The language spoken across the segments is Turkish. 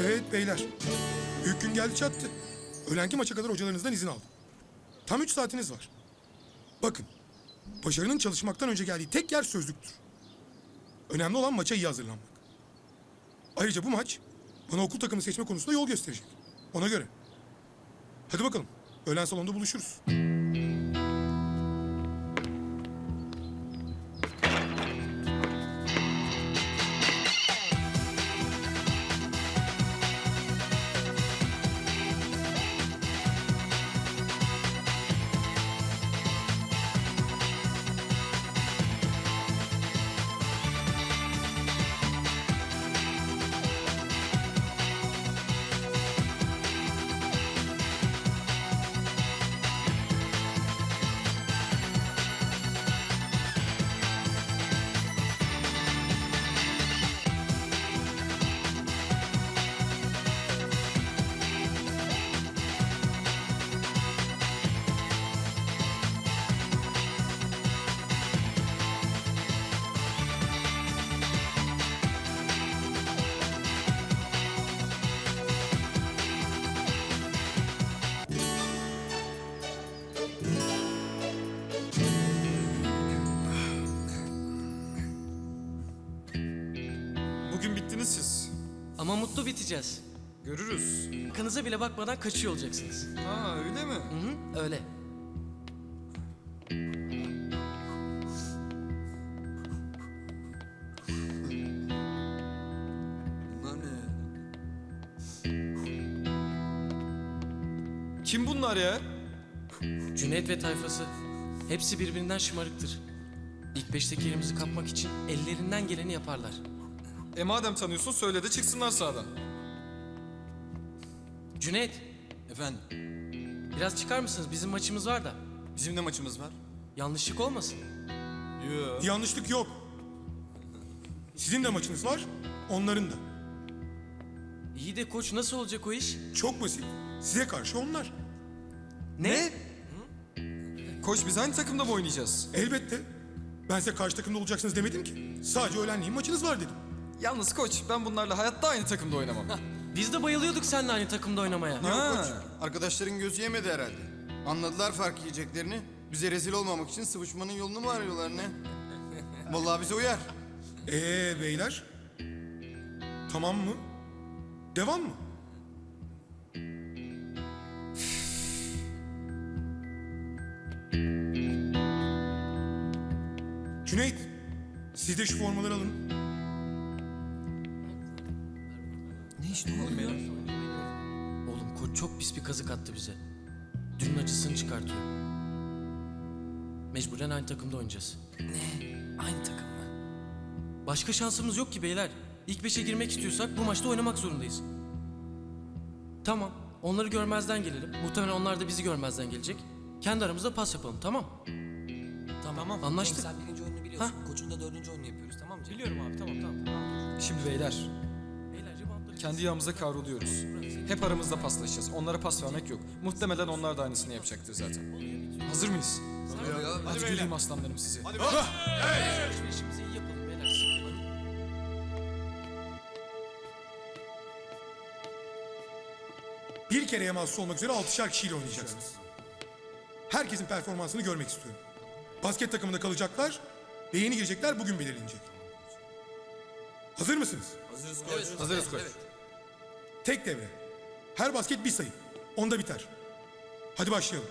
Evet beyler. Büyük geldi çattı. Öğlenki maça kadar hocalarınızdan izin aldım. Tam üç saatiniz var. Bakın. Başarının çalışmaktan önce geldiği tek yer sözlüktür. Önemli olan maça iyi hazırlanmak. Ayrıca bu maç bana okul takımı seçme konusunda yol gösterecek. Ona göre. Hadi bakalım. Öğlen salonda buluşuruz. Bugün bittiniz siz. Ama mutlu biteceğiz. Görürüz. Arkanıza bile bakmadan kaçıyor olacaksınız. Ha öyle mi? Hı hı, öyle. Ne? Kim bunlar ya? Cüneyt ve tayfası. Hepsi birbirinden şımarıktır. İlk beşteki yerimizi kapmak için ellerinden geleni yaparlar. E madem tanıyorsun söyle de çıksınlar sağdan. Cüneyt, Efendim, biraz çıkar mısınız? Bizim maçımız var da. bizim de maçımız var. Yanlışlık olmasın. Yo. Yanlışlık yok. Sizin de maçınız var, onların da. İyi de koç nasıl olacak o iş? Çok basit. Size karşı onlar. Ne? Koç biz aynı takımda mı oynayacağız? Elbette. Ben size karşı takımda olacaksınız demedim ki. Sadece öğlenleyin maçınız var dedim. Yalnız koç ben bunlarla hayatta aynı takımda oynamam. Biz de bayılıyorduk seninle aynı takımda oynamaya. ha. Arkadaşların gözü yemedi herhalde. Anladılar fark yiyeceklerini. Bize rezil olmamak için sıvışmanın yolunu mu arıyorlar ne? Vallahi bize uyar. Ee beyler? Tamam mı? Devam mı? Cüneyt, siz de şu formaları alın. Ne işte oğlum koç çok pis bir kazık attı bize. Dünün acısını çıkartıyor. Mecburen aynı takımda oynayacağız. Aynı takım mı? Başka şansımız yok ki beyler. İlk beşe girmek istiyorsak bu maçta oynamak zorundayız. Tamam. Onları görmezden gelelim. Muhtemelen onlar da bizi görmezden gelecek. Kendi aramızda pas yapalım tamam? Tamam. Anlaştık. Cenk, sen birinci oyunu biliyorsun. Koçun da dördüncü oyunu yapıyoruz tamam mı? Cenk? Biliyorum abi tamam tamam. Şimdi beyler kendi yağımıza kavruluyoruz. Hep aramızda paslaşacağız. Onlara pas vermek yok. Muhtemelen onlar da aynısını yapacaktır zaten. Hazır mıyız? Hadi göreyim aslanlarım sizi. alışverişimizi iyi yapalım beyler. sıkılmayın. Bir kereye mahsus olmak üzere altışar kişiyle oynayacaksınız. Herkesin performansını görmek istiyorum. Basket takımında kalacaklar ve yeni girecekler bugün belirlenecek. Hazır mısınız? Hazırız koç. Tek devre. Her basket bir sayı. Onda biter. Hadi başlayalım.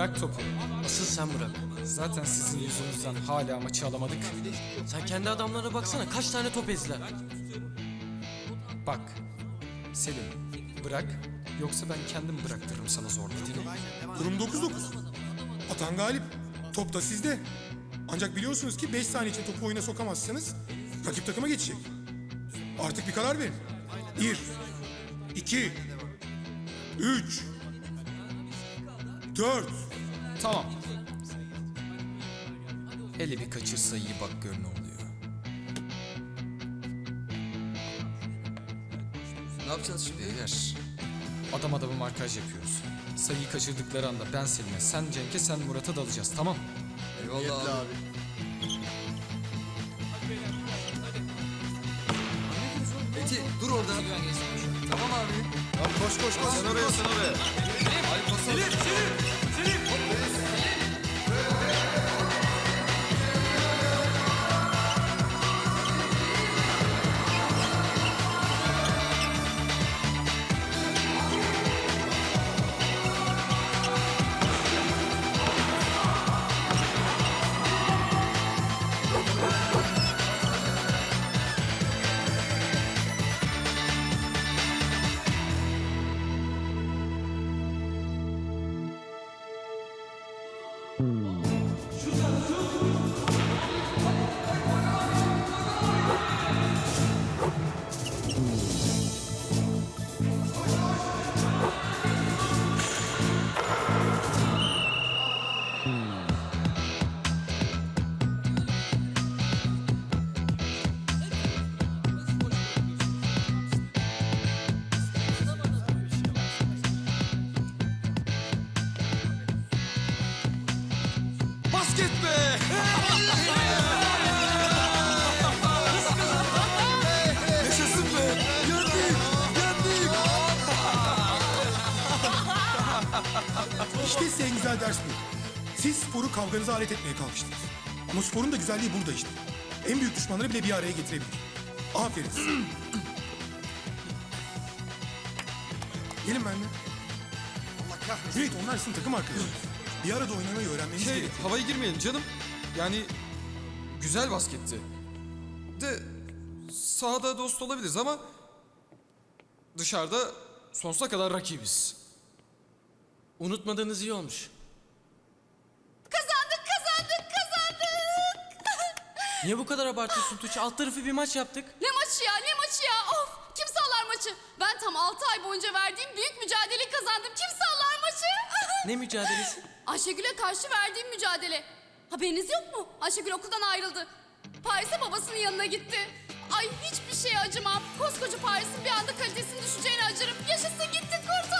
Bırak topu. Asıl sen bırak. Zaten sizin yüzünüzden hala maçı alamadık. Sen kendi adamlarına baksana kaç tane top ezdiler. Bak. Selim bırak. Yoksa ben kendim bıraktırırım sana zorla. Durum 9-9. Atan galip. Top da sizde. Ancak biliyorsunuz ki 5 saniye için topu oyuna sokamazsanız rakip takıma geçecek. Artık bir karar verin. 1 2 3 4 Tamam. Hele bir kaçırsa iyi bak gör ne oluyor. Ne yapacağız şimdi? Beyler. Adam adamı markaj yapıyoruz. Sayıyı kaçırdıkları anda ben Selim'e, sen Cenk'e, sen Murat'a dalacağız tamam Eyvallah abi. Eti dur orada. Tamam abi. Abi koş koş koş. Sen oraya sen oraya. Selim, Selim. Sporu kavganıza alet etmeye kalkıştınız. Ama sporun da güzelliği burada işte. En büyük düşmanları bile bir araya getirebilir. Aferin size. Gelin benimle. Allah kahretsin. Cüneyt onlar sizin takım arkadaşınız. Bir arada oynamayı öğrenmeniz Şey, gerekiyor. havaya girmeyelim canım. Yani güzel basketti. De sahada dost olabiliriz ama dışarıda sonsuza kadar rakibiz. Unutmadığınız iyi olmuş. Niye bu kadar abartıyorsun Tuğçe? Alt tarafı bir maç yaptık. ne maçı ya, ne maçı ya? Of, kim sallar maçı? Ben tam 6 ay boyunca verdiğim büyük mücadeleyi kazandım. Kim sallar maçı? Ne mücadelesi? Ayşegül'e karşı verdiğim mücadele. Haberiniz yok mu? Ayşegül okuldan ayrıldı. Paris'e babasının yanına gitti. Ay hiçbir şeye acımam. Koskoca Paris'in bir anda kalitesinin düşeceğine acırım. Yaşasın gitti kurtuldum.